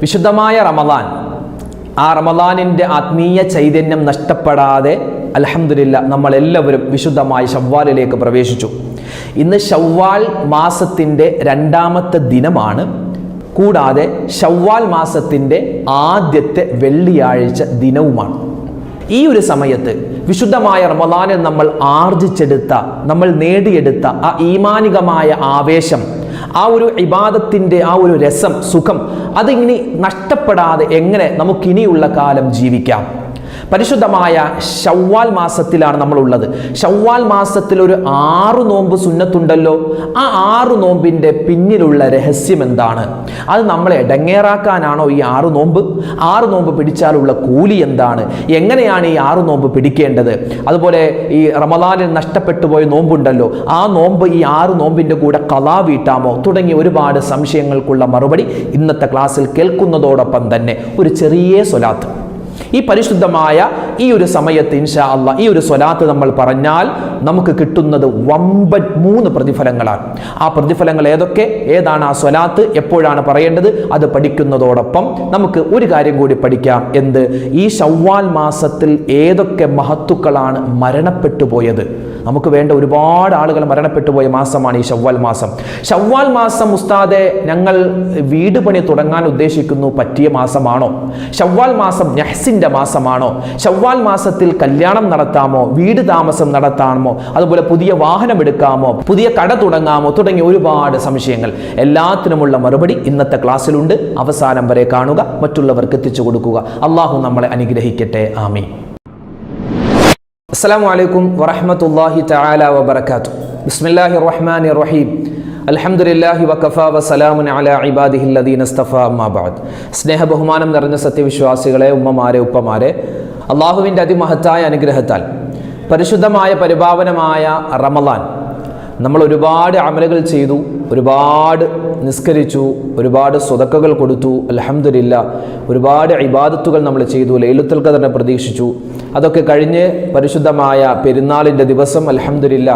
വിശുദ്ധമായ റമദാൻ. ആ റമദാനിന്റെ ആത്മീയ ചൈതന്യം നഷ്ടപ്പെടാതെ അലഹമില്ല നമ്മളെല്ലാവരും വിശുദ്ധമായി ഷവ്വാലിലേക്ക് പ്രവേശിച്ചു. ഇന്ന് ഷവ്വാൽ മാസത്തിന്റെ രണ്ടാമത്തെ ദിനമാണ്. കൂടാതെ ഷവ്വാൽ മാസത്തിന്റെ ആദ്യത്തെ വെള്ളിയാഴ്ച ദിനവുമാണ്. ഈ ഒരു സമയത്ത് വിശുദ്ധമായ റമദാനിൽ നമ്മൾ ആർജിച്ചെടുത്ത നമ്മൾ നേടിയെടുത്ത ആ ഈമാനികമായ ആവേശം ആ ഒരു ഇബാദത്തിന്റെ ആ ഒരു രസം സുഖം അതിങ്ങനെ നഷ്ടപ്പെടാതെ എങ്ങനെ നമുക്കിനിയുള്ള കാലം ജീവിക്കാം? പരിശുദ്ധമായ ഷവ്വാൽ മാസത്തിലാണ് നമ്മളുള്ളത്. ഷവ്വാൽ മാസത്തിൽ ഒരു ആറ് നോമ്പ് സുന്നത്തുണ്ടല്ലോ. ആ ആറ് നോമ്പിന്റെ പിന്നിലുള്ള രഹസ്യം എന്താണ്? അത് നമ്മളെ ഇടങ്ങേറാക്കാനാണോ ഈ ആറ് നോമ്പ്? ആറ് നോമ്പ് പിടിച്ചാലുള്ള കൂലി എന്താണ്? എങ്ങനെയാണ് ഈ ആറ് നോമ്പ് പിടിക്കേണ്ടത്? അതുപോലെ ഈ റമദാനിൽ നഷ്ടപ്പെട്ടു പോയ നോമ്പുണ്ടല്ലോ. ആ നോമ്പ് ഈ ആറ് നോമ്പിന്റെ കൂടെ കലാ വീട്ടാമോ? തുടങ്ങി ഒരുപാട് സംശയങ്ങൾക്കുള്ള മറുപടി ഇന്നത്തെ ക്ലാസ്സിൽ കേൾക്കുന്നതോടൊപ്പം തന്നെ ഒരു ചെറിയ സ്വലാത്ത്. ഈ പരിശുദ്ധമായ ഈ ഒരു സമയത്ത് ഇൻഷാ അല്ല ഈ ഒരു സ്വലാത്ത് നമ്മൾ പറഞ്ഞാൽ നമുക്ക് കിട്ടുന്നത് വമ്പൻ മൂന്ന് പ്രതിഫലങ്ങളാണ്. ആ പ്രതിഫലങ്ങൾ ഏതൊക്കെ? ഏതാണ് ആ സ്വലാത്ത്? എപ്പോഴാണ് പറയേണ്ടത്? അത് പഠിക്കുന്നതോടൊപ്പം നമുക്ക് ഒരു കാര്യം കൂടി പഠിക്കാം. എന്ത്? ഈ ഷവ്വാൽ മാസത്തിൽ ഏതൊക്കെ മഹത്തുക്കളാണ് മരണപ്പെട്ടു പോയത്? നമുക്ക് വേണ്ട ഒരുപാട് ആളുകൾ മരണപ്പെട്ടു പോയ മാസമാണ് ഈ ഷവ്വാൽ മാസം. ഷവ്വാൽ മാസം ഉസ്താദെ ഞങ്ങൾ വീട് പണി തുടങ്ങാൻ ഉദ്ദേശിക്കുന്നു പറ്റിയ മാസമാണോ? ഷവ്വാൽ മാസം നെഹ്സിന്റെ മാസമാണോ? ഷവ്വാൽ മാസത്തിൽ കല്യാണം നടത്താമോ? വീട് താമസം നടത്താമോ? അതുപോലെ പുതിയ വാഹനം എടുക്കാമോ? പുതിയ കട തുടങ്ങാമോ? തുടങ്ങിയ ഒരുപാട് സംശയങ്ങൾ. എല്ലാത്തിനുമുള്ള മറുപടി ഇന്നത്തെ ക്ലാസ്സിലുണ്ട്. അവസാനം വരെ കാണുക മറ്റുള്ളവർക്ക് എത്തിച്ചു കൊടുക്കുക. അള്ളാഹു നമ്മളെ അനുഗ്രഹിക്കട്ടെ. ആമീൻ. അസ്സാം വലൈക്കും വറഹമത്തല്ലാഹി തആല വബർക്കാത്തു ബിസ്മില്ലാഹി റഹ്മാൻ റഹീം അൽഹംദുലില്ലാഹി വഖഫ വസലാമുൻ അലാ ഇബാദിഹി ബഅദ്. സ്നേഹ ബഹുമാനം നിറഞ്ഞ സത്യവിശ്വാസികളെ ഉമ്മമാരെ ഉപ്പമാരെ അള്ളാഹുവിന്റെ അതിമഹത്തായ അനുഗ്രഹത്താൽ പരിശുദ്ധമായ പരിപാവനമായ റമലാൻ നമ്മൾ ഒരുപാട് അമലുകൾ ചെയ്തു ഒരുപാട് നിസ്കരിച്ചു ഒരുപാട് സ്വതക്കകൾ കൊടുത്തു അലഹമില്ല ഒരുപാട് ഇബാദത്തുകൾ നമ്മൾ ചെയ്തു ലൈലത്തുൽ ഖദറിനെ പ്രതീക്ഷിച്ചു. അതൊക്കെ കഴിഞ്ഞ് പരിശുദ്ധമായ പെരുന്നാളിന്റെ ദിവസം അലഹമില്ല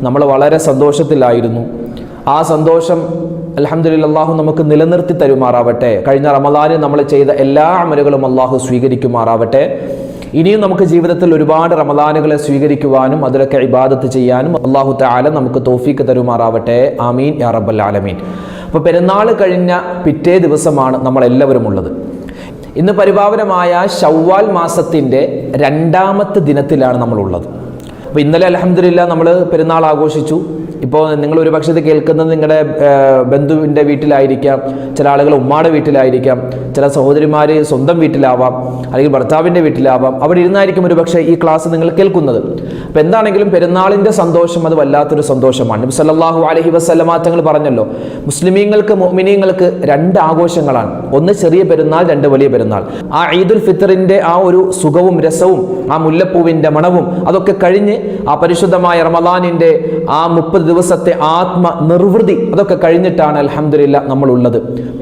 നമ്മൾ വളരെ സന്തോഷത്തിലായിരുന്നു. ആ സന്തോഷം അലഹമില്ല അള്ളാഹു നമുക്ക് നിലനിർത്തി തരുമാറാവട്ടെ. കഴിഞ്ഞ റമദാനിൽ നമ്മൾ ചെയ്ത എല്ലാ അമലുകളും അള്ളാഹു സ്വീകരിക്കുമാറാവട്ടെ. ഇനിയും നമുക്ക് ജീവിതത്തിൽ ഒരുപാട് റമദാനുകളെ സ്വീകരിക്കുവാനും അതിലൊക്കെ ഇബാദത്ത് ചെയ്യാനും അള്ളാഹു താല നമുക്ക് തോഫീക്ക് തരുമാറാവട്ടെ. ആമീൻ യാ റബ്ബൽ ആലമീൻ. അപ്പോൾ പെരുന്നാൾ കഴിഞ്ഞ പിറ്റേ ദിവസമാണ് നമ്മളെല്ലാവരും ഉള്ളത്. ഇന്ന് പരിപാവനമായ ഷവ്വാൽ മാസത്തിന്റെ രണ്ടാമത്തെ ദിനത്തിലാണ് നമ്മളുള്ളത്. അപ്പോൾ ഇന്നലെ അലഹമില്ല നമ്മൾ പെരുന്നാൾ ആഘോഷിച്ചു. ഇപ്പോൾ നിങ്ങൾ ഒരു പക്ഷേ ഇത് കേൾക്കുന്നത് നിങ്ങളുടെ ബന്ധുവിന്റെ വീട്ടിലായിരിക്കാം ചില ആളുകൾ ഉമ്മാടെ വീട്ടിലായിരിക്കാം ചില സഹോദരിമാർ സ്വന്തം വീട്ടിലാവാം അല്ലെങ്കിൽ ഭർത്താവിന്റെ വീട്ടിലാവാം അവിടെ ഇരുന്നായിരിക്കും ഒരു പക്ഷേ ഈ ക്ലാസ് നിങ്ങൾ കേൾക്കുന്നത്. അപ്പോൾ എന്താണെങ്കിലും പെരുന്നാളിന്റെ സന്തോഷം അത് വല്ലാത്തൊരു സന്തോഷമാണ്. നബി സല്ലല്ലാഹു അലൈഹി വസല്ലമ തങ്ങൾ പറഞ്ഞല്ലോ മുസ്ലിമീങ്ങൾക്ക് മുഅ്മിനീങ്ങൾക്ക് രണ്ട് ആഘോഷങ്ങളാണ്. ഒന്ന് ചെറിയ പെരുന്നാൾ രണ്ട് വലിയ പെരുന്നാൾ. ആ ഈദുൽ ഫിത്തറിന്റെ ആ ഒരു സുഖവും രസവും ആ മുല്ലപ്പൂവിന്റെ മണവും അതൊക്കെ കഴിഞ്ഞ് ആ പരിശുദ്ധമായ റമദാനിന്റെ ആ മുപ്പത് ദിവസത്തെ ആത്മ നിർവൃതി അതൊക്കെ കഴിഞ്ഞിട്ടാണ് അലഹമില്ല നമ്മളുള്ളത്.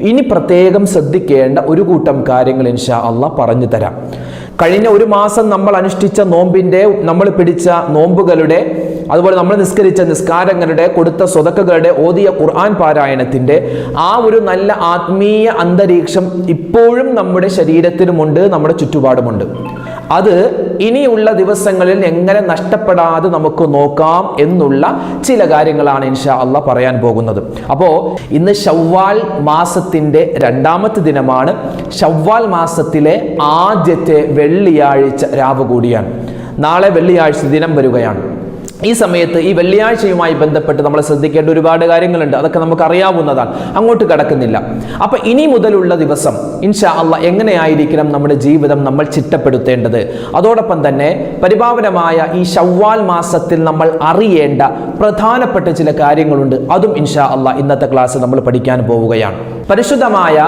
ഇനി പ്രത്യേകം ശ്രദ്ധിക്കേണ്ട ഒരു കൂട്ടം കാര്യങ്ങൾ ഇൻഷാ അല്ല പറഞ്ഞു തരാം. കഴിഞ്ഞ ഒരു മാസം നമ്മൾ അനുഷ്ഠിച്ച നോമ്പിന്റെ നമ്മൾ പിടിച്ച നോമ്പുകളുടെ അതുപോലെ നമ്മൾ നിസ്കരിച്ച നിസ്കാരങ്ങളുടെ കൊടുത്ത സ്വതക്കുകളുടെ ഓതിയ ഖുർആൻ പാരായണത്തിന്റെ ആ ഒരു നല്ല ആത്മീയ അന്തരീക്ഷം ഇപ്പോഴും നമ്മുടെ ശരീരത്തിനുമുണ്ട് നമ്മുടെ ചുറ്റുപാടുമുണ്ട്. അത് ഇനിയുള്ള ദിവസങ്ങളിൽ എങ്ങനെ നഷ്ടപ്പെടാതെ നമുക്ക് നോക്കാം എന്നുള്ള ചില കാര്യങ്ങളാണ് ഇൻഷാ അല്ല പറയാൻ പോകുന്നത്. അപ്പോൾ ഇന്ന് ഷവ്വാൽ മാസത്തിന്റെ രണ്ടാമത്തെ ദിനമാണ്. ഷവ്വാൽ മാസത്തിലെ ആദ്യത്തെ വെള്ളിയാഴ്ച രാവ് കൂടിയാണ് നാളെ വെള്ളിയാഴ്ച ദിനം വരികയാണ്. ഈ സമയത്ത് ഈ വെള്ളിയാഴ്ചയുമായി ബന്ധപ്പെട്ട് നമ്മൾ ശ്രദ്ധിക്കേണ്ട ഒരുപാട് കാര്യങ്ങളുണ്ട്. അതൊക്കെ നമുക്ക് അറിയാവുന്നതാണ് അങ്ങോട്ട് കടക്കുന്നില്ല. അപ്പൊ ഇനി മുതലുള്ള ദിവസം ഇൻഷാ അല്ല എങ്ങനെയായിരിക്കണം നമ്മുടെ ജീവിതം നമ്മൾ ചിട്ടപ്പെടുത്തേണ്ടത്? അതോടൊപ്പം തന്നെ പരിപാവനമായ ഈ ഷവ്വാൽ മാസത്തിൽ നമ്മൾ അറിയേണ്ട പ്രധാനപ്പെട്ട ചില കാര്യങ്ങളുണ്ട്. അതും ഇൻഷാ അല്ല ഇന്നത്തെ ക്ലാസ് നമ്മൾ പഠിക്കാൻ പോവുകയാണ്. പരിശുദ്ധമായ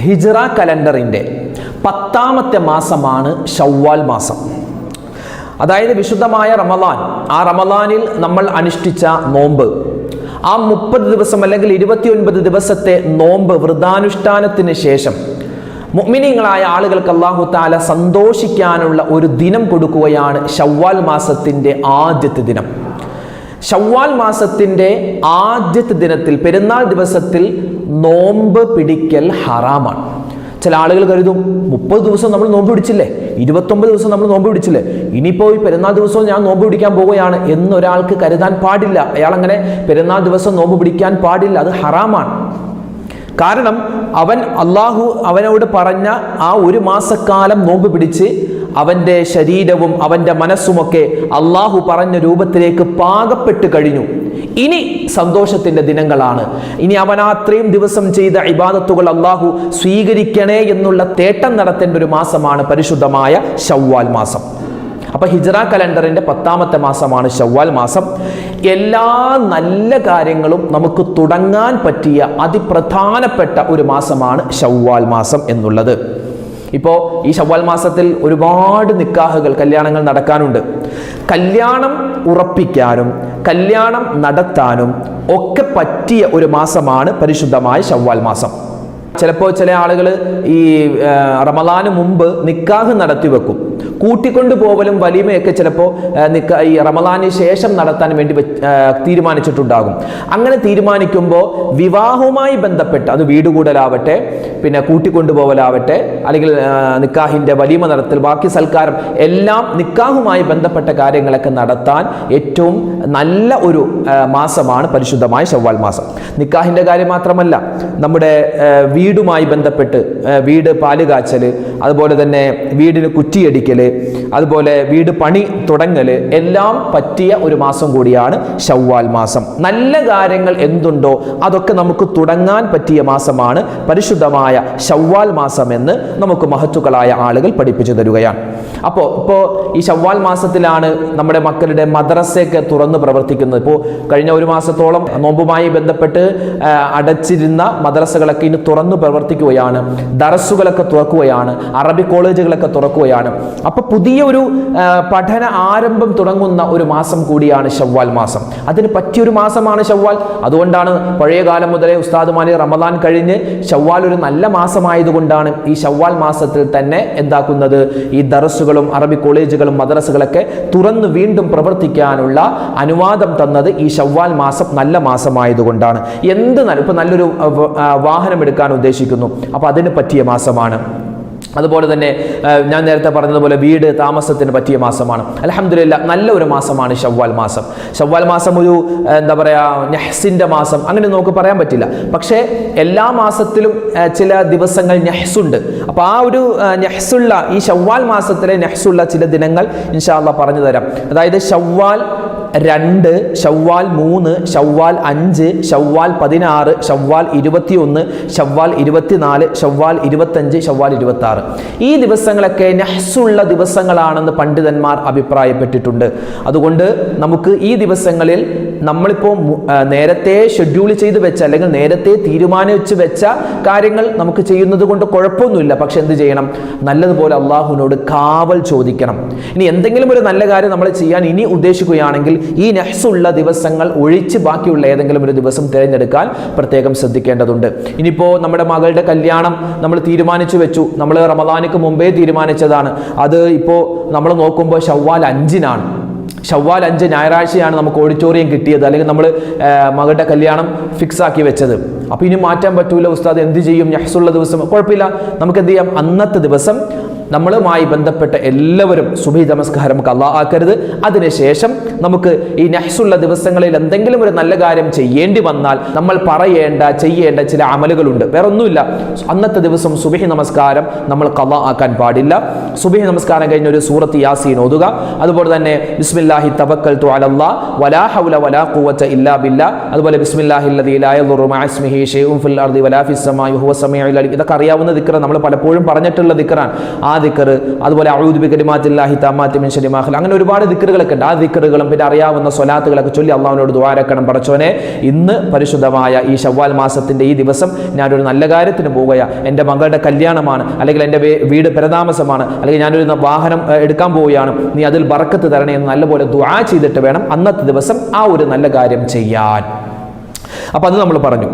ഹിജറ കലണ്ടറിന്റെ പത്താമത്തെ മാസമാണ് ഷവ്വാൽ മാസം. അതായത് വിശുദ്ധമായ റമദാൻ ആ റമദാനിൽ നമ്മൾ അനുഷ്ഠിച്ച നോമ്പ്. ആ മുപ്പത് ദിവസം അല്ലെങ്കിൽ ഇരുപത്തിയൊൻപത് ദിവസത്തെ നോമ്പ് വൃതാനുഷ്ഠാനത്തിന് ശേഷം മുഗ്മിനിങ്ങളായ ആളുകൾക്ക് അള്ളാഹു താല സന്തോഷിക്കാനുള്ള ഒരു ദിനം കൊടുക്കുകയാണ് ഷവ്വാൽ മാസത്തിന്റെ ആദ്യത്തെ ദിനം. ഷവ്വാൽ മാസത്തിന്റെ ആദ്യത്തെ ദിനത്തിൽ പെരുന്നാൾ ദിവസത്തിൽ നോമ്പ് പിടിക്കൽ ഹറാമാണ്. ചില ആളുകൾ കരുതും മുപ്പത് ദിവസം നമ്മൾ നോമ്പ് പിടിച്ചില്ലേ? ഇരുപത്തൊമ്പത് ദിവസം നമ്മൾ നോമ്പ് പിടിച്ചില്ലേ? ഇനിയിപ്പോൾ ഈ പെരുന്നാൾ ദിവസവും ഞാൻ നോമ്പ് പിടിക്കാൻ പോവുകയാണ് എന്നൊരാൾക്ക് കരുതാൻ പാടില്ല. അയാൾ അങ്ങനെ പെരുന്നാൾ ദിവസം നോമ്പ് പിടിക്കാൻ പാടില്ല. അത് ഹറാമാണ്. കാരണം അവൻ അള്ളാഹു അവനോട് പറഞ്ഞ ആ ഒരു മാസക്കാലം നോമ്പ് പിടിച്ച് അവന്റെ ശരീരവും അവന്റെ മനസ്സുമൊക്കെ അള്ളാഹു പറഞ്ഞ രൂപത്തിലേക്ക് പാകപ്പെട്ട് കഴിഞ്ഞു. ഇനി സന്തോഷത്തിന്റെ ദിനങ്ങളാണ്. ഇനി അവനാത്രയും ദിവസം ചെയ്ത ഇബാദത്തുകൾ അള്ളാഹു സ്വീകരിക്കണേ എന്നുള്ള തേട്ടം നടത്തേണ്ട ഒരു മാസമാണ് പരിശുദ്ധമായ ഷവ്വാൽ മാസം. അപ്പൊ ഹിജറ കലണ്ടറിന്റെ പത്താമത്തെ മാസമാണ് ഷവ്വാൽ മാസം. എല്ലാ നല്ല കാര്യങ്ങളും നമുക്ക് തുടങ്ങാൻ പറ്റിയ അതിപ്രധാനപ്പെട്ട ഒരു മാസമാണ് ഷവ്വാൽ മാസം എന്നുള്ളത്. ഇപ്പോൾ ഈ ഷവ്വാൽ മാസത്തിൽ ഒരുപാട് നിക്കാഹുകൾ കല്യാണങ്ങൾ നടക്കാനുണ്ട്. കല്യാണം ഉറപ്പിക്കാനും കല്യാണം നടത്താനും ഒക്കെ പറ്റിയ ഒരു മാസമാണ് പരിശുദ്ധമായ ഷവ്വാൽ മാസം. ചിലപ്പോൾ ചില ആളുകൾ ഈ റമലാന് മുമ്പ് നിക്കാഹ് നടത്തി വെക്കും കൂട്ടിക്കൊണ്ടു പോവലും വലിമയൊക്കെ ചിലപ്പോൾ ഈ റമദാന് ശേഷം നടത്താൻ വേണ്ടി തീരുമാനിച്ചിട്ടുണ്ടാകും. അങ്ങനെ തീരുമാനിക്കുമ്പോൾ വിവാഹവുമായി ബന്ധപ്പെട്ട് അത് വീട് കൂടലാവട്ടെ പിന്നെ കൂട്ടിക്കൊണ്ടുപോകലാവട്ടെ അല്ലെങ്കിൽ നിക്കാഹിന്റെ വലിമ നടത്തൽ ബാക്കി സൽക്കാരം എല്ലാം നിക്കാഹുമായി ബന്ധപ്പെട്ട കാര്യങ്ങളൊക്കെ നടത്താൻ ഏറ്റവും നല്ല ഒരു മാസമാണ് പരിശുദ്ധമായ ഷവ്വാൽ മാസം. നിക്കാഹിന്റെ കാര്യം മാത്രമല്ല നമ്മുടെ വീടുമായി ബന്ധപ്പെട്ട് വീട് പാൽ കാച്ചൽ അതുപോലെ തന്നെ വീടിന് കുറ്റിയടിക്കൽ അതുപോലെ വീട് പണി തുടങ്ങൽ എല്ലാം പറ്റിയ ഒരു മാസം കൂടിയാണ് ഷവ്വാൽ മാസം. നല്ല കാര്യങ്ങൾ എന്തുണ്ടോ അതൊക്കെ നമുക്ക് തുടങ്ങാൻ പറ്റിയ മാസമാണ് പരിശുദ്ധമായ ഷവ്വാൽ മാസം എന്ന് നമുക്ക് മഹത്തുക്കളായ ആളുകൾ പഠിപ്പിച്ചു തരുകയാണ്. അപ്പോൾ ഇപ്പോൾ ഈ ഷവ്വാൽ മാസത്തിലാണ് നമ്മുടെ മക്കളുടെ മദ്രസയൊക്കെ തുറന്ന് പ്രവർത്തിക്കുന്നത്. ഇപ്പോൾ കഴിഞ്ഞ ഒരു മാസത്തോളം നോമ്പുമായി ബന്ധപ്പെട്ട് അടച്ചിരുന്ന മദ്രസകളൊക്കെ ഇനി തുറന്നു പ്രവർത്തിക്കുകയാണ്. ദറസുകളൊക്കെ തുറക്കുകയാണ്. അറബി കോളേജുകളൊക്കെ തുറക്കുകയാണ്. അപ്പോൾ പുതിയ ഒരു പഠന ആരംഭം തുടങ്ങുന്ന ഒരു മാസം കൂടിയാണ് ഷവ്വാൽ മാസം. അതിന് പറ്റിയൊരു മാസമാണ് ഷവ്വാൽ അതുകൊണ്ടാണ് പഴയ കാലം മുതലേ ഉസ്താദുമാനി റമദാൻ കഴിഞ്ഞ് ഷവ്വാൽ ഒരു നല്ല മാസമായതുകൊണ്ടാണ് ഈ ഷവ്വാൽ മാസത്തിൽ തന്നെ എന്താക്കുന്നത്? ഈ ദറസുകളും അറബി കോളേജുകളും മദ്രസകളൊക്കെ തുറന്ന് വീണ്ടും പ്രവർത്തിക്കാനുള്ള അനുവാദം തന്നത് ഈ ഷവ്വാൽ മാസം നല്ല മാസമായതുകൊണ്ടാണ്. എന്ത് ഇപ്പൊ നല്ലൊരു വാഹനം എടുക്കാൻ ഉദ്ദേശിക്കുന്നു. അപ്പൊ അതിന് പറ്റിയ മാസമാണ്. അതുപോലെ തന്നെ ഞാൻ നേരത്തെ പറഞ്ഞതുപോലെ വീട് താമസത്തിന് പറ്റിയ മാസമാണ്. അലഹമില്ല നല്ല ഒരു മാസമാണ് ഷവ്വാൽ മാസം. ഷവ്വാൽ മാസം ഒരു എന്താ പറയുക നെഹ്സിന്റെ മാസം. അങ്ങനെ നമുക്ക് പറയാൻ പറ്റില്ല. പക്ഷേ എല്ലാ മാസത്തിലും ചില ദിവസങ്ങൾ നെഹ്സുണ്ട്. അപ്പോൾ ആ ഒരു നെഹ്സുള്ള ഈ ഷവ്വാൽ മാസത്തിലെ നെഹ്സുള്ള ചില ദിനങ്ങൾ ഇൻഷാല്ല പറഞ്ഞു തരാം. അതായത് ഷവ്വാൽ രണ്ട് ഷവ്വാൽ മൂന്ന് ഷവ്വാൽ അഞ്ച് ഷവ്വാൽ പതിനാറ് ഷവ്വാൽ ഇരുപത്തിയൊന്ന് ഷവ്വാൽ ഇരുപത്തിനാല് ഷവ്വാൽ ഇരുപത്തഞ്ച് ഷവ്വാൽ ഇരുപത്തി ആറ് ഈ ദിവസങ്ങളൊക്കെ നഹ്സുള്ള ദിവസങ്ങളാണെന്ന് പണ്ഡിതന്മാർ അഭിപ്രായപ്പെട്ടിട്ടുണ്ട്. അതുകൊണ്ട് നമുക്ക് ഈ ദിവസങ്ങളിൽ നമ്മളിപ്പോൾ നേരത്തെ ഷെഡ്യൂൾ ചെയ്ത് വെച്ച അല്ലെങ്കിൽ നേരത്തെ തീരുമാനിച്ച് വെച്ച കാര്യങ്ങൾ നമുക്ക് ചെയ്യുന്നത് കൊണ്ട് കുഴപ്പമൊന്നുമില്ല. പക്ഷെ എന്ത് ചെയ്യണം? നല്ലതുപോലെ അള്ളാഹുവിനോട് കാവൽ ചോദിക്കണം. ഇനി എന്തെങ്കിലും ഒരു നല്ല കാര്യം നമ്മൾ ചെയ്യാൻ ഇനി ഉദ്ദേശിക്കുകയാണെങ്കിൽ ഈ നെഹ്സുള്ള ദിവസങ്ങൾ ഒഴിച്ച് ബാക്കിയുള്ള ഏതെങ്കിലും ഒരു ദിവസം തിരഞ്ഞെടുക്കാൻ പ്രത്യേകം ശ്രദ്ധിക്കേണ്ടതുണ്ട്. ഇനിയിപ്പോൾ നമ്മുടെ മകളുടെ കല്യാണം നമ്മൾ തീരുമാനിച്ചു വെച്ചു. നമ്മൾ റമദാനിക്ക് മുമ്പേ തീരുമാനിച്ചതാണ്. അത് ഇപ്പോൾ നമ്മൾ നോക്കുമ്പോൾ ഷവ്വാൽ അഞ്ചിനാണ്. ഷവ്വാൽ അഞ്ച് ഞായറാഴ്ചയാണ് നമുക്ക് ഓഡിറ്റോറിയം കിട്ടിയത്. അല്ലെങ്കിൽ നമ്മൾ മകളുടെ കല്യാണം ഫിക്സ് ആക്കി വെച്ചത്. അപ്പോൾ ഇനി മാറ്റാൻ പറ്റൂല ഉസ്താദ്. എന്ത് ചെയ്യും? ഞഹസുള്ള ദിവസം കുഴപ്പമില്ല. നമുക്ക് എന്ത് ചെയ്യാം? അന്നത്തെ ദിവസം നമ്മളുമായി ബന്ധപ്പെട്ട എല്ലാവരും സുബഹി നമസ്കാരം നമുക്ക് അള്ളാഹ് ആക്കരുത്. അതിനുശേഷം നമുക്ക് ഈ നഹ്സുള്ള ദിവസങ്ങളിൽ എന്തെങ്കിലും ഒരു നല്ല കാര്യം ചെയ്യേണ്ടി വന്നാൽ നമ്മൾ പറയേണ്ട ചെയ്യേണ്ട ചില അമലുകളുണ്ട്. വേറെ ഒന്നുമില്ല അന്നത്തെ ദിവസം സുബിഹി നമസ്കാരം നമ്മൾ കള്ളാ ആക്കാൻ പാടില്ല. സുബിഹി നമസ്കാരം കഴിഞ്ഞ ഒരു സൂറത്ത് യാസീൻ ഓതുക. അതുപോലെ തന്നെ ബിസ്മില്ലാഹി തവക്കൽ വലാ ഹൗല വലാ ഇല്ലാ അതുപോലെ ബിസ്മില്ലാഹി അല്ലദീ ലാ ഫിൽ അർദി വലാ ഫിസ് സമീഉൽ അലീം. ഇതൊക്കെ അറിയാവുന്ന ദിക്റാണ്. നമ്മൾ പലപ്പോഴും പറഞ്ഞിട്ടുള്ള ദിക്റാണ്. ആ ദിക്ർ അതുപോലെ അഴുദ്ബി ബികലിമാത്തില്ലാഹി തമാത്തി മിൻ മാ അങ്ങനെ ഒരുപാട് ദിക്കറുകളൊക്കെ ഉണ്ട്. ആ ദിക്കറുകളും പിന്നെ അറിയാവുന്ന സ്വലാത്തുകളൊക്കെ ചൊല്ലി അള്ളാഹുവിനോട് ദ്വാരക്കണം പറച്ചോനെ ഇന്ന് പരിശുദ്ധമായ ഈ ഷവ്വാൽ മാസത്തിന്റെ ഈ ദിവസം ഞാനൊരു നല്ല കാര്യത്തിന് പോവുകയാണ് എന്റെ മകളുടെ കല്യാണമാണ് അല്ലെങ്കിൽ എന്റെ വീട് പരതാമസമാണ് അല്ലെങ്കിൽ ഞാനൊരു വാഹനം എടുക്കാൻ പോവുകയാണ്. നീ അതിൽ ബറക്കത്ത് തരണേ എന്ന് നല്ലപോലെ ദ്വാ ചെയ്തിട്ട് വേണം അന്നത്തെ ദിവസം ആ ഒരു നല്ല കാര്യം ചെയ്യാൻ. അപ്പോൾ അത് നമ്മൾ പറഞ്ഞു.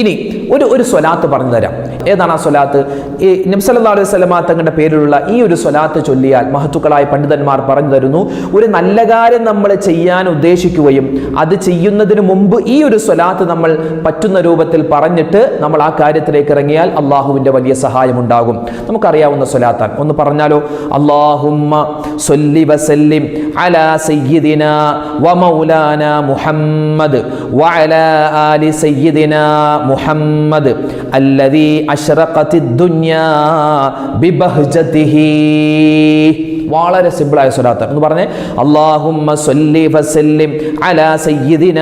ഇനി ഒരു ഒരു സ്വലാത്ത് പറഞ്ഞു തരാം. ഏതാണ് ആ സ്വലാത്ത്? ഈ നിംസല്ലാ അലൈഹി സ്വലമാ തങ്ങളുടെ പേരിലുള്ള ഈ ഒരു സ്വലാത്ത് ചൊല്ലിയാൽ മഹത്തുക്കളായ പണ്ഡിതന്മാർ പറഞ്ഞു തരുന്നു ഒരു നല്ല കാര്യം നമ്മൾ ചെയ്യാൻ ഉദ്ദേശിക്കുകയും അത് ചെയ്യുന്നതിന് മുമ്പ് ഈ ഒരു സ്വലാത്ത് നമ്മൾ പറ്റുന്ന രൂപത്തിൽ പറഞ്ഞിട്ട് നമ്മൾ ആ കാര്യത്തിലേക്ക് ഇറങ്ങിയാൽ അള്ളാഹുവിന്റെ വലിയ സഹായം ഉണ്ടാകും നമുക്കറിയാവുന്ന സ്വലാത്താൻ ഒന്ന് പറഞ്ഞാലോ? അള്ളാഹുമ്മ അലാ സയ്യിദിനാ വ മൗലാന മുഹമ്മദ് വഅലാ آل سيدنا محمد الذي أشرقت الدنيا ببهجته. വളരെ സിമ്പിളായ സ്വലാത്താണ് എന്ന് പറഞ്ഞേ അള്ളാഹുമ്മ സല്ലി ഫസല്ലിം അലാ സയ്യിദിന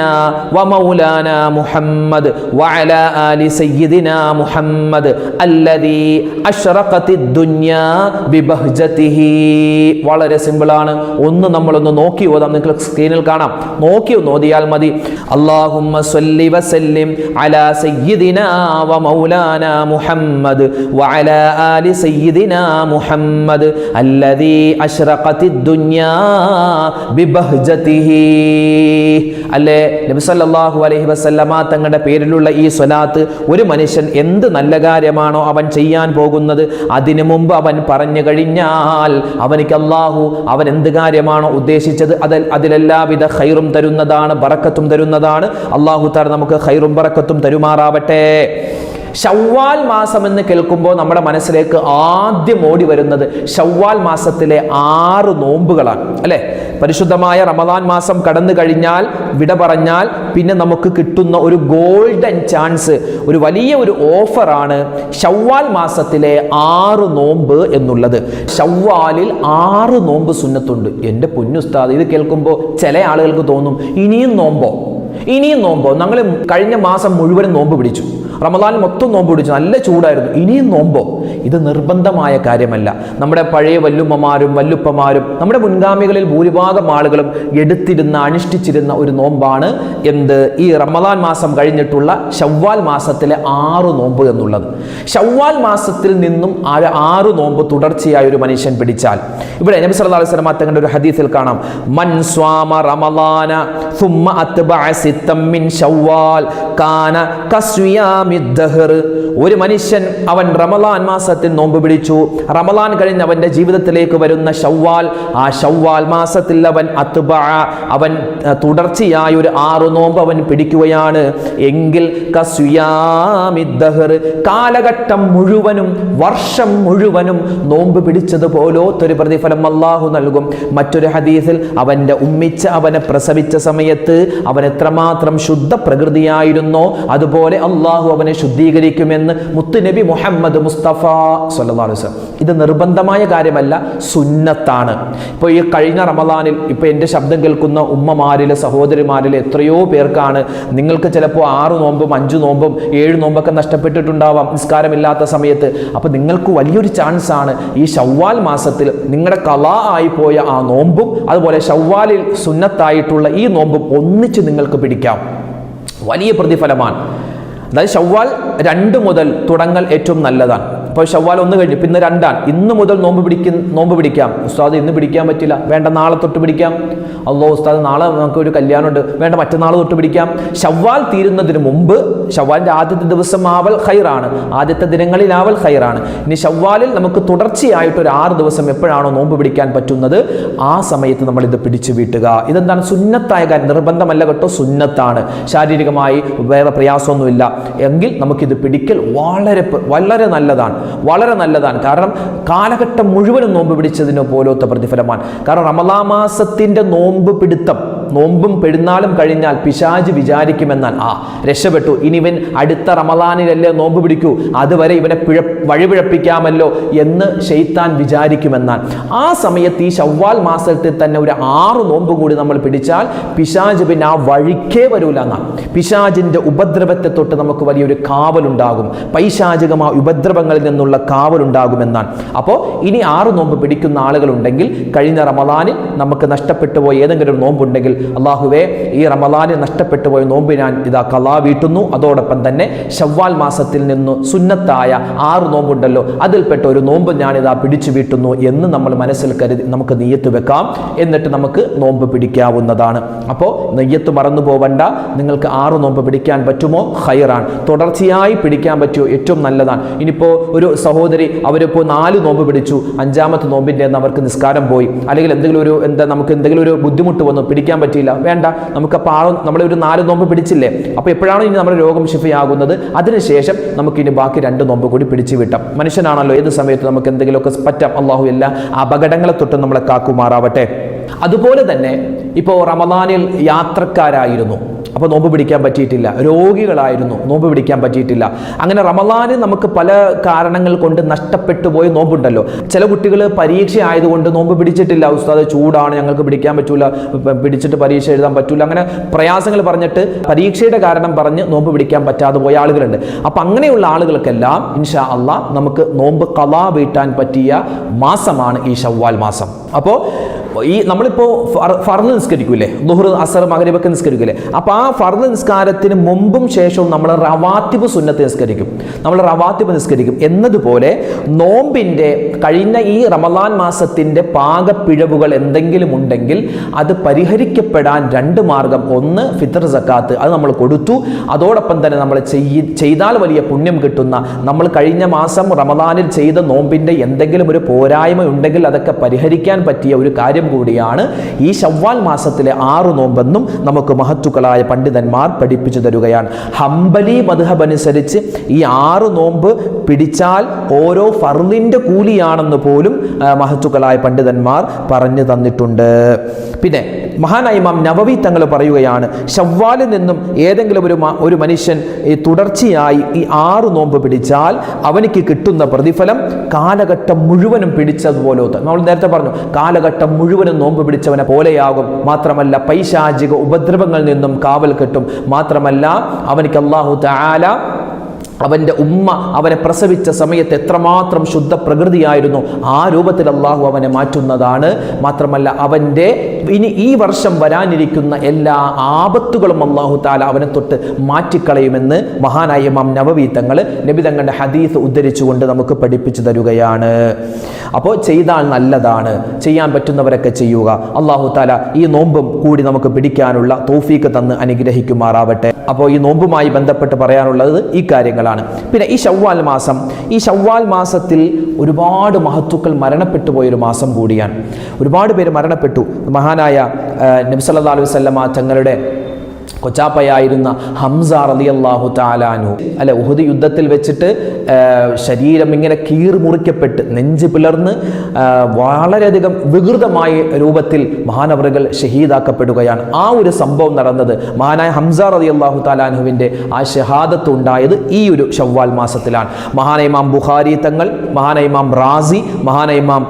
വമൗലാന മുഹമ്മദ് വഅല ആലി സയ്യിദിന മുഹമ്മദ് അല്ലദീ അഷ്റഖത്തി ദുനിയാ ബിബഹ്ജതിഹി. വളരെ സിമ്പിളാണ് ഒന്ന് നമ്മളൊന്ന് നോക്കി ഓതാം. നിങ്ങൾക്ക് സ്ക്രീനിൽ കാണാം. നോക്കി ഒന്ന് ഓതിയാൽ മതി. അള്ളാഹുമ്മ സല്ലി വസല്ലിം അലാ സയ്യിദിന വമൗലാന മുഹമ്മദ് വഅല ആലി സയ്യിദിന മുഹമ്മദ് അല്ലദീ അല്ലേ? നബി സല്ലല്ലാഹു അലൈഹി വസല്ലമ തങ്ങളുടെ പേരിലുള്ള ഈ സ്വലാത്ത് ഒരു മനുഷ്യൻ എന്ത് നല്ല കാര്യമാണോ അവൻ ചെയ്യാൻ പോകുന്നത് അതിനു മുമ്പ് അവൻ പറഞ്ഞു കഴിഞ്ഞാൽ അവനിക്ക് അള്ളാഹു അവൻ എന്ത് കാര്യമാണോ ഉദ്ദേശിച്ചത് അത് അതിലെല്ലാവിധ ഖൈറും തരുന്നതാണ് ബറക്കത്തും തരുന്നതാണ്. അള്ളാഹു താർ നമുക്ക് ഖൈറും ബറക്കത്തും തരുമാറാവട്ടെ. ഷവ്വാൽ മാസം എന്ന് കേൾക്കുമ്പോൾ നമ്മുടെ മനസ്സിലേക്ക് ആദ്യം ഓടി വരുന്നത് ഷവ്വാൽ മാസത്തിലെ ആറ് നോമ്പുകളാണ് അല്ലെ? പരിശുദ്ധമായ റമദാൻ മാസം കടന്നു കഴിഞ്ഞാൽ വിട പറഞ്ഞാൽ പിന്നെ നമുക്ക് കിട്ടുന്ന ഒരു ഗോൾഡൻ ചാൻസ് ഒരു വലിയ ഒരു ഓഫറാണ് ഷവ്വാൽ മാസത്തിലെ ആറ് നോമ്പ് എന്നുള്ളത്. ഷവ്വാലിൽ ആറ് നോമ്പ് സുന്നത്തുണ്ട്. എന്റെ പൊന്നുസ്താദ് ഇത് കേൾക്കുമ്പോൾ ചില ആളുകൾക്ക് തോന്നും ഇനിയും നോമ്പോ? ഇനിയും നോമ്പോ? ഞങ്ങൾ കഴിഞ്ഞ മാസം മുഴുവനും നോമ്പ് പിടിച്ചു. റമദാൻ മൊത്തം നോമ്പ് പിടിച്ചു. നല്ല ചൂടായിരുന്നു. ഇനിയും നോമ്പോ? ഇത് നിർബന്ധമായ കാര്യമല്ല. നമ്മുടെ പഴയ വല്ലുമ്മമാരും വല്ലുപ്പമാരും നമ്മുടെ മുൻഗാമികളിൽ ഭൂരിഭാഗം ആളുകളും എടുത്തിരുന്ന അനുഷ്ഠിച്ചിരുന്ന ഒരു നോമ്പാണ് എന്ത്? ഈ റമദാൻ മാസം കഴിഞ്ഞിട്ടുള്ള ഷവ്വാൽ മാസത്തിലെ ആറ് നോമ്പ് എന്നുള്ളത്. ഷവ്വാൽ മാസത്തിൽ നിന്നും ആറ് നോമ്പ് തുടർച്ചയായി ഒരു മനുഷ്യൻ പിടിച്ചാൽ. ഇവിടെ നബി സല്ലല്ലാഹു അലൈഹി വസല്ലം തങ്ങളുടെ ഒരു ഹദീസിൽ കാണാം. മൻ സ്വാമ റമദാന ثم അത്ബഅ സിത്തം മിൻ ഷവ്വാൽ കാന കസ്വിയാമി ദഹർ ഒരു മനുഷ്യൻ അവൻ റമദാൻ മാസത്തിൽ നോമ്പ് പിടിച്ചു. റമലാൻ കഴിഞ്ഞ് അവന്റെ ജീവിതത്തിലേക്ക് വരുന്ന ഷവ്വാൽ ആ ഷവ്വാൽ മാസത്തിൽ അവൻ അത്ബഅ അവൻ തുടർച്ചയായി ഒരു ആറു നോമ്പ് അവൻ പിടിക്കുകയാണ്. എങ്കിൽ കാലഘട്ടം മുഴുവനും വർഷം മുഴുവനും നോമ്പ് പിടിച്ചതുപോലത്തൊരു പ്രതിഫലം അള്ളാഹു നൽകും. മറ്റൊരു ഹദീസിൽ അവന്റെ ഉമ്മിച്ച അവനെ പ്രസവിച്ച സമയത്ത് അവൻ എത്രമാത്രം ശുദ്ധ പ്രകൃതിയായിരുന്നോ അതുപോലെ അള്ളാഹു അവനെ ശുദ്ധീകരിക്കുമെന്ന് മുത്തുനബി മുഹമ്മദ് മുസ്തഫ സല്ലല്ലാഹു അലൈഹി ഇത് നിർബന്ധമായ കാര്യമല്ല സുന്നത്താണ്. ഇപ്പോൾ ഈ കഴിഞ്ഞ റമദാനിൽ ഇപ്പോൾ എന്റെ ശബ്ദം കേൾക്കുന്ന ഉമ്മമാരിൽ സഹോദരിമാരിൽ എത്രയോ പേർക്കാണ് നിങ്ങൾക്ക് ചിലപ്പോൾ ആറ് നോമ്പും അഞ്ച് നോമ്പും ഏഴ് നോമ്പൊക്കെ നഷ്ടപ്പെട്ടിട്ടുണ്ടാവാം നിസ്കാരമില്ലാത്ത സമയത്ത്. അപ്പോൾ നിങ്ങൾക്ക് വലിയൊരു ചാൻസ് ആണ് ഈ ഷവ്വാൽ മാസത്തിൽ നിങ്ങളുടെ കലാ ആയിപ്പോയ പോയ ആ നോമ്പും അതുപോലെ ഷവ്വാലിൽ സുന്നത്തായിട്ടുള്ള ഈ നോമ്പും ഒന്നിച്ച് നിങ്ങൾക്ക് പിടിക്കാം. വലിയ പ്രതിഫലമാണ്. അതായത് ഷവ്വാൽ രണ്ട് മുതൽ തുടങ്ങൽ ഏറ്റവും നല്ലതാണ്. ഇപ്പോൾ ഷവ്വാൽ ഒന്ന് കഴിഞ്ഞു. പിന്നെ രണ്ടാണ് ഇന്ന് മുതൽ നോമ്പ് പിടിക്കുന്ന നോമ്പ് പിടിക്കാം. ഉസ്താദ് ഇന്ന് പിടിക്കാൻ പറ്റില്ല. വേണ്ട നാളെ തൊട്ട് പിടിക്കാം. അല്ലോ ഉസ്താദ് നാളെ നമുക്ക് ഒരു കല്യാണമുണ്ട്. വേണ്ട മറ്റന്നാൾ തൊട്ട് പിടിക്കാം. ഷവ്വാൽ തീരുന്നതിന് മുമ്പ് ഷവ്വാലിന്റെ ആദ്യത്തെ ദിവസം ആവൽ ഹൈറാണ് ആദ്യത്തെ ദിനങ്ങളിൽ ആവൽ ഹൈറാണ് ഇനി ഷവ്വാലിൽ നമുക്ക് തുടർച്ചയായിട്ട് ഒരു ആറ് ദിവസം എപ്പോഴാണോ നോമ്പ് പിടിക്കാൻ പറ്റുന്നത്? ആ സമയത്ത് നമ്മൾ ഇത് പിടിച്ചു വീട്ടുക. ഇതെന്താണ്? സുന്നത്തായ കാര്യം. നിർബന്ധമല്ല കേട്ടോ സുന്നത്താണ്. ശാരീരികമായി വേറെ പ്രയാസമൊന്നുമില്ല. എങ്കിൽ നമുക്കിത് പിടിക്കൽ വളരെ വളരെ നല്ലതാണ്. വളരെ നല്ലതാണ്. കാരണം കാലഘട്ടം മുഴുവനും നോമ്പ് പിടിച്ചതിന് പോലത്തെ പ്രതിഫലമാണ്. കാരണം റമലാ മാസത്തിന്റെ നോമ്പ് പിടുത്തം നോമ്പും പെരുന്നാളും കഴിഞ്ഞാൽ പിശാജ് വിചാരിക്കുമെന്നാൽ ആ രക്ഷപ്പെട്ടു. ഇനി ഇവൻ അടുത്ത റമലാനിലല്ലേ നോമ്പ് പിടിക്കൂ? അതുവരെ ഇവനെ പിഴ വഴിപിഴപ്പിക്കാമല്ലോ എന്ന് ഷെയ്ത്താൻ വിചാരിക്കുമെന്നാൽ. ആ സമയത്ത് ഈ ശവ്വാൽ മാസത്തിൽ തന്നെ ഒരു ആറ് നോമ്പ് കൂടി നമ്മൾ പിടിച്ചാൽ പിശാജ് പിന്നെ ആ വഴിക്കേ വരൂല എന്നാണ്. പിശാജിന്റെ ഉപദ്രവത്തെ തൊട്ട് നമുക്ക് വലിയൊരു കാവലുണ്ടാകും. പൈശാചികമായ ഉപദ്രവങ്ങളിൽ നിന്നുള്ള കാവലുണ്ടാകുമെന്നാണ്. അപ്പോൾ ഇനി ആറ് നോമ്പ് പിടിക്കുന്ന ആളുകളുണ്ടെങ്കിൽ കഴിഞ്ഞ റമദാനിൽ നമുക്ക് നഷ്ടപ്പെട്ടു പോയ ഏതെങ്കിലും നോമ്പുണ്ടെങ്കിൽ അള്ളാഹുവെ ഈ റമലാനിൽ നഷ്ടപ്പെട്ടു പോയ നോമ്പ് ഞാൻ ഇതാ കലാ വീട്ടുന്നു. അതോടൊപ്പം തന്നെ ഷവ്വാൽ മാസത്തിൽ നിന്ന് സുന്നത്തായ ആറ് നോമ്പുണ്ടല്ലോ അതിൽപ്പെട്ട ഒരു നോമ്പ് ഞാൻ ഇതാ പിടിച്ചു വീട്ടുന്നു എന്ന് നമ്മൾ മനസ്സിൽ കരുതി നമുക്ക് നെയ്യത്ത് വെക്കാം. എന്നിട്ട് നമുക്ക് നോമ്പ് പിടിക്കാവുന്നതാണ്. അപ്പോൾ നെയ്യത്ത് മറന്നു പോവണ്ട. നിങ്ങൾക്ക് ആറ് നോമ്പ് പിടിക്കാൻ പറ്റുമോ? ഹൈറാണ് തുടർച്ചയായി പിടിക്കാൻ പറ്റുമോ ഏറ്റവും നല്ലതാണ്. ഇനിയിപ്പോൾ ഒരു സഹോദരി അവരിപ്പോൾ നാല് നോമ്പ് പിടിച്ചു. അഞ്ചാമത്തെ നോമ്പിന്റെ അവർക്ക് നിസ്കാരം പോയി. അല്ലെങ്കിൽ എന്തെങ്കിലും ഒരു എന്താ നമുക്ക് എന്തെങ്കിലും ഒരു ബുദ്ധിമുട്ട് വന്നു പിടിക്കാൻ പറ്റിയില്ല. വേണ്ട നമുക്ക് അപ്പോൾ ആറ് നമ്മൾ ഒരു നാല് നോമ്പ് പിടിച്ചില്ലേ? അപ്പോൾ എപ്പോഴാണ് ഇനി നമ്മുടെ രോഗം ശിഫയാകുന്നത്? അതിനുശേഷം നമുക്ക് ഇനി ബാക്കി രണ്ട് നോമ്പ് കൂടി പിടിച്ചു വിട്ടാം. മനുഷ്യനാണല്ലോ ഏത് സമയത്ത് നമുക്ക് എന്തെങ്കിലുമൊക്കെ പറ്റാം. അള്ളാഹു എല്ലാ അപകടങ്ങളെ തൊട്ട് നമ്മളെ കാക്കുമാറാവട്ടെ. അതുപോലെ തന്നെ ഇപ്പോൾ റമദാനിൽ യാത്രക്കാരായിരുന്നു. അപ്പോൾ നോമ്പ് പിടിക്കാൻ പറ്റിയിട്ടില്ല. രോഗികളായിരുന്നു നോമ്പ് പിടിക്കാൻ പറ്റിയിട്ടില്ല. അങ്ങനെ റമദാന് നമുക്ക് പല കാരണങ്ങൾ കൊണ്ട് നഷ്ടപ്പെട്ടു പോയ നോമ്പുണ്ടല്ലോ. ചില കുട്ടികൾ പരീക്ഷ ആയതുകൊണ്ട് നോമ്പ് പിടിച്ചിട്ടില്ല. ഉസ്താദ് ചൂടാണ് ഞങ്ങൾക്ക് പിടിക്കാൻ പറ്റൂല. പിടിച്ചിട്ട് പരീക്ഷ എഴുതാൻ പറ്റൂല. അങ്ങനെ പ്രയാസങ്ങൾ പറഞ്ഞിട്ട് പരീക്ഷയുടെ കാരണം പറഞ്ഞ് നോമ്പ് പിടിക്കാൻ പറ്റാതെ പോയ ആളുകളുണ്ട്. അപ്പം അങ്ങനെയുള്ള ആളുകൾക്കെല്ലാം ഇൻഷാ അള്ളാ നമുക്ക് നോമ്പ് കലാ വീട്ടാൻ പറ്റിയ മാസമാണ് ഈ ഷവ്വാൽ മാസം. അപ്പോൾ ഈ നമ്മളിപ്പോൾ ഫർദ് നിസ്കരിക്കൂലേ ദുഹർ അസർ മകരീബൊക്കെ നിസ്കരിക്കൂലേ അപ്പോൾ ആ ഫർദ് നിസ്കാരത്തിന് മുമ്പും ശേഷവും നമ്മൾ റവാത്തിബ് സുന്നത്ത് നിസ്കരിക്കും. നമ്മൾ റവാത്തിബ് നിസ്കരിക്കും. എന്നതുപോലെ നോമ്പിന്റെ കഴിഞ്ഞ ഈ റമദാൻ മാസത്തിന്റെ പാകപ്പിഴവുകൾ എന്തെങ്കിലും ഉണ്ടെങ്കിൽ അത് പരിഹരിക്കപ്പെടാൻ രണ്ട് മാർഗം. ഒന്ന് ഫിത്തർ സക്കാത്ത്. അത് നമ്മൾ കൊടുത്തു. അതോടൊപ്പം തന്നെ നമ്മൾ ചെയ്താൽ വലിയ പുണ്യം കിട്ടുന്ന നമ്മൾ കഴിഞ്ഞ മാസം റമദാനിൽ ചെയ്ത നോമ്പിന്റെ എന്തെങ്കിലും ഒരു പോരായ്മ ഉണ്ടെങ്കിൽ അതൊക്കെ പരിഹരിക്കാൻ പറ്റിയ ഒരു കാര്യം കൂടിയാണ് ഈ ശവ്വാൽ മാസത്തിലെ ആറു നോമ്പെന്നും നമുക്ക് മഹത്തുക്കളായ പണ്ഡിതന്മാർ പഠിപ്പിച്ചു തരുകയാണ്. ഹംബലി മധുഹബ് അനുസരിച്ച് ഈ ആറു നോമ്പ് പിടിച്ചാൽ ഓരോ ഫർദിന്റെ കൂലിയാണെന്ന് പോലും മഹത്തുക്കളായ പണ്ഡിതന്മാർ പറഞ്ഞു തന്നിട്ടുണ്ട്. പിന്നെ മഹാനായ ഇമാം നവവി തങ്ങൾ പറയുകയാണ് ഷവ്വാലിൽ നിന്നും ഏതെങ്കിലും ഒരു ഒരു മനുഷ്യൻ ഈ തുടർച്ചയായി ഈ ആറ് നോമ്പ് പിടിച്ചാൽ അവനിക്ക് കിട്ടുന്ന പ്രതിഫലം കാലഘട്ടം മുഴുവനും പിടിച്ചതുപോലത്തെ നമ്മൾ നേരത്തെ പറഞ്ഞു കാലഘട്ടം മുഴുവനും നോമ്പ് പിടിച്ചവനെ പോലെയാകും. മാത്രമല്ല പൈശാചിക ഉപദ്രവങ്ങളിൽ നിന്നും കാവൽ കിട്ടും. മാത്രമല്ല അവനിക്ക് അള്ളാഹു താല അവന്റെ ഉമ്മ അവനെ പ്രസവിച്ച സമയത്ത് എത്രമാത്രം ശുദ്ധ പ്രകൃതിയായിരുന്നു ആ രൂപത്തിൽ അള്ളാഹു അവനെ മാറ്റുന്നതാണ്. മാത്രമല്ല അവന്റെ ഇനി ഈ വർഷം വരാനിരിക്കുന്ന എല്ലാ ആപത്തുകളും അള്ളാഹു താല അവനെ തൊട്ട് മാറ്റിക്കളയുമെന്ന് മഹാനായ മാം നവവി നബിതങ്ങളുടെ നബി തങ്ങളുടെ ഹദീസ് ഉദ്ധരിച്ചുകൊണ്ട് നമുക്ക് പഠിപ്പിച്ചു തരുകയാണ്. അപ്പോൾ ചെയ്താൽ നല്ലതാണ്. ചെയ്യാൻ പറ്റുന്നവരൊക്കെ ചെയ്യുക. അള്ളാഹു താല ഈ നോമ്പും കൂടി നമുക്ക് പിടിക്കാനുള്ള തോഫീക്ക് തന്ന് അനുഗ്രഹിക്കുമാറാവട്ടെ. അപ്പോൾ ഈ നോമ്പുമായി ബന്ധപ്പെട്ട് പറയാനുള്ളത് ഈ കാര്യങ്ങളാണ്. പിന്നെ ഈ ഷവ്വാൽ മാസം ഈ ഷവ്വാൽ മാസത്തിൽ ഒരുപാട് മഹത്വക്കൾ മരണപ്പെട്ടു പോയൊരു മാസം കൂടിയാണ്. ഒരുപാട് പേര് മരണപ്പെട്ടു. മഹാനായ നബ്സല്ലാ അലൈഹി തങ്ങളുടെ കൊച്ചാപ്പയായിരുന്ന ഹംസ റളിയല്ലാഹു താലാനു അല്ലെ ഉഹുദ് യുദ്ധത്തിൽ വെച്ചിട്ട് ശരീരം ഇങ്ങനെ കീറുമുറിക്കപ്പെട്ട് നെഞ്ച് പിളർന്ന് വളരെയധികം വികൃതമായ രൂപത്തിൽ മഹാനവറുകൾ ഷഹീദാക്കപ്പെടുകയാണ്. ആ ഒരു സംഭവം നടന്നത് മഹാനായ ഹംസ റളിയല്ലാഹു താലാനുവിന്റെ ആ ഷഹാദത്ത് ഉണ്ടായത് ഈ ഒരു ഷവ്വാൽ മാസത്തിലാണ്. മഹാനൈമാം ബുഖാരി തങ്ങൾ മഹാനൈമാം റാസി മഹാനൈമാം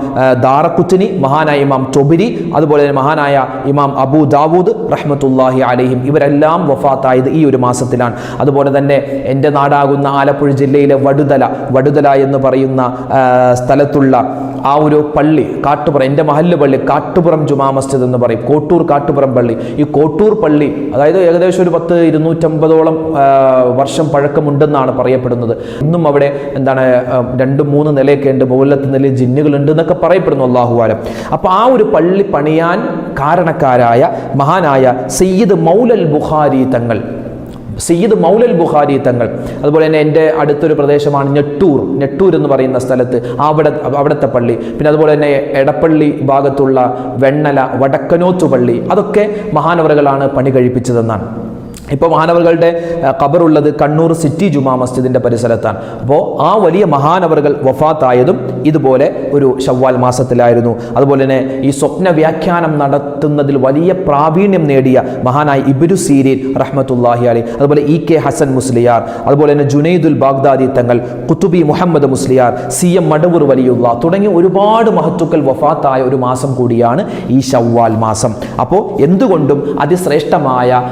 ദാറക്കുറ്റിനി മഹാനായ ഇമാം ടൊബിരി അതുപോലെ തന്നെ മഹാനായ ഇമാം അബു ദാവൂദ് റഹ്മത്തുല്ലാഹി അലഹിം ഇവരെല്ലാം വഫാത്തായത് ഈ ഒരു മാസത്തിലാണ്. അതുപോലെ തന്നെ എന്റെ നാടാകുന്ന ആലപ്പുഴ ജില്ലയിലെ വടുതല വടുതല എന്ന് പറയുന്ന സ്ഥലത്തുള്ള ആ ഒരു പള്ളി കാട്ടുപുറം എന്റെ മഹല്ല് പള്ളി കാട്ടുപുറം ജുമാ മസ്ജിദ് എന്ന് പറയും. കോട്ടൂർ കാട്ടുപുറം പള്ളി. ഈ കോട്ടൂർ പള്ളി അതായത് ഏകദേശം ഒരു പത്ത് ഇരുന്നൂറ്റമ്പതോളം വർഷം പഴക്കമുണ്ടെന്നാണ് പറയപ്പെടുന്നത്. ഇന്നും അവിടെ എന്താണ് രണ്ടും രണ്ട് മൂന്ന് നിലയൊക്കെ ഉണ്ട്. മുകളിലത്തെ നിലയിൽ ജിന്നുകളുണ്ട് എന്നൊക്കെ പറയപ്പെടുന്നു അള്ളാഹുവാലം അപ്പോൾ ആ ഒരു പള്ളി പണിയാൻ കാരണക്കാരായ മഹാനായ സയ്യിദ് മൗലൽ ബുഖാരി തങ്ങൾ. സയ്യിദ് മൗലൽ ബുഖാരി തങ്ങൾ. അതുപോലെ തന്നെ എന്റെ അടുത്തൊരു പ്രദേശമാണ് ഞെട്ടൂർ ഞെട്ടൂർ എന്ന് പറയുന്ന സ്ഥലത്ത് അവിടെ അവിടുത്തെ പള്ളി. പിന്നെ അതുപോലെ തന്നെ എടപ്പള്ളി ഭാഗത്തുള്ള വെണ്ണല വടക്കനോത്തു പള്ളി. അതൊക്കെ മഹാനവറുകളാണ് പണി കഴിപ്പിച്ചതെന്നാണ്. ഇപ്പോൾ മഹാനവറുകളുടെ ഖബറുള്ളത് കണ്ണൂർ സിറ്റി ജുമാ മസ്ജിദിന്റെ പരിസരത്താണ്. അപ്പോൾ ആ വലിയ മഹാനവറുകൾ വഫാത്തായതും ഇതുപോലെ ഒരു ഷവ്വാൽ മാസത്തിലായിരുന്നു. അതുപോലെ തന്നെ ഈ സ്വപ്ന വ്യാഖ്യാനം നടത്തുന്നതിൽ വലിയ പ്രാവീണ്യം നേടിയ മഹാനായ ഇബിരു സീരീൻ റഹ്മത്തുല്ലാഹി അലി അതുപോലെ ഇ കെ ഹസൻ മുസ്ലിയാർ അതുപോലെ തന്നെ ജുനൈദുൽ ബാഗ്ദാദി തങ്ങൾ കുത്തുബി മുഹമ്മദ് മുസ്ലിയാർ സി എം മടവൂർ വലിയുള്ള തുടങ്ങിയ ഒരുപാട് മഹത്തുക്കൾ വഫാത്തായ ഒരു മാസം കൂടിയാണ് ഈ ഷവ്വാൽ മാസം. അപ്പോൾ എന്തുകൊണ്ടും അതിശ്രേഷ്ഠമായ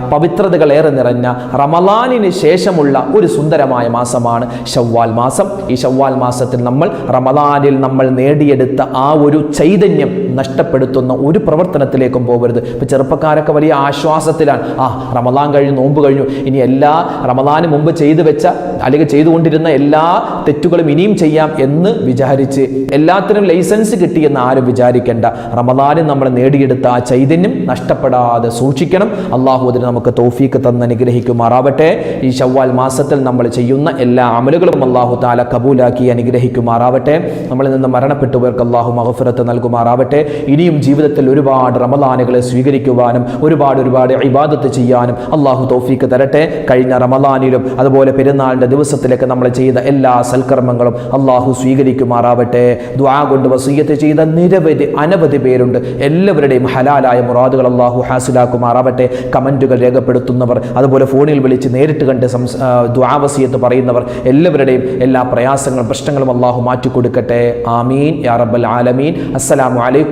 പവിത്രതകളേറെ നിറഞ്ഞ റമലാനിന് ശേഷമുള്ള ഒരു സുന്ദരമായ മാസമാണ് ഷവ്വാൽ മാസം. ഈ ഷവ്വാൽ മാസത്തിൽ നമ്മൾ റമലാനിൽ നമ്മൾ നേടിയെടുത്ത ആ ഒരു ചൈതന്യം നഷ്ടപ്പെടുത്തുന്ന ഒരു പ്രവർത്തനത്തിലേക്കും പോകരുത്. ഇപ്പോൾ ചെറുപ്പക്കാരൊക്കെ വലിയ ആശ്വാസത്തിലാണ്. ആ റമദാൻ കഴിഞ്ഞു നോമ്പ് കഴിഞ്ഞു. ഇനി എല്ലാ റമദാന് മുമ്പ് ചെയ്തു വെച്ച അല്ലെങ്കിൽ ചെയ്തുകൊണ്ടിരുന്ന എല്ലാ തെറ്റുകളും ഇനിയും ചെയ്യാം എന്ന് വിചാരിച്ച് എല്ലാത്തിനും ലൈസൻസ് കിട്ടിയെന്ന് ആരും വിചാരിക്കേണ്ട. റമദാന് നമ്മൾ നേടിയെടുത്ത ആ ചൈതന്യം നഷ്ടപ്പെടാതെ സൂക്ഷിക്കണം. അള്ളാഹു അതിന് നമുക്ക് തോഫീക്ക് തന്ന് അനുഗ്രഹിക്കുമാറാവട്ടെ. ഈ ഷവ്വാൽ മാസത്തിൽ നമ്മൾ ചെയ്യുന്ന എല്ലാ അമലുകളും അള്ളാഹു താല കബൂലാക്കി അനുഗ്രഹിക്കുമാറാവട്ടെ. നമ്മളിൽ നിന്ന് മരണപ്പെട്ടവർക്ക് അള്ളാഹു മഹഫുറത്ത് നൽകുമാറാവട്ടെ. ഇനിയും ജീവിതത്തിൽ ഒരുപാട് റമദാനുകളെ സ്വീകരിക്കുവാനും ഒരുപാട് ഒരുപാട് ഇബാദത്ത് ചെയ്യാനും അള്ളാഹു തൗഫീക്ക് തരട്ടെ. കഴിഞ്ഞ റമദാനിലും അതുപോലെ പെരുന്നാളിന്റെ ദിവസത്തിലേക്ക് നമ്മൾ ചെയ്ത എല്ലാ സൽക്കർമ്മങ്ങളും അള്ളാഹു സ്വീകരിക്കുമാറാവട്ടെ. ദ്വാ കൊണ്ട് വസീയത്ത് ചെയ്ത നിരവധി അനവധി പേരുണ്ട്. എല്ലാവരുടെയും ഹലാലായ മുറാദുകൾ അള്ളാഹു ഹാസിലാക്കുമാറാവട്ടെ. കമന്റുകൾ രേഖപ്പെടുത്തുന്നവർ അതുപോലെ ഫോണിൽ വിളിച്ച് നേരിട്ട് കണ്ട് സംസ് ആ, ദ്വാ വസീയത്ത് പറയുന്നവർ എല്ലാവരുടെയും എല്ലാ പ്രയാസങ്ങളും പ്രശ്നങ്ങളും അള്ളാഹു മാറ്റിക്കൊടുക്കട്ടെ. ആമീൻ. യാ റബ്ബൽ ആലമീൻ. അസ്സലാമു അലൈക്കും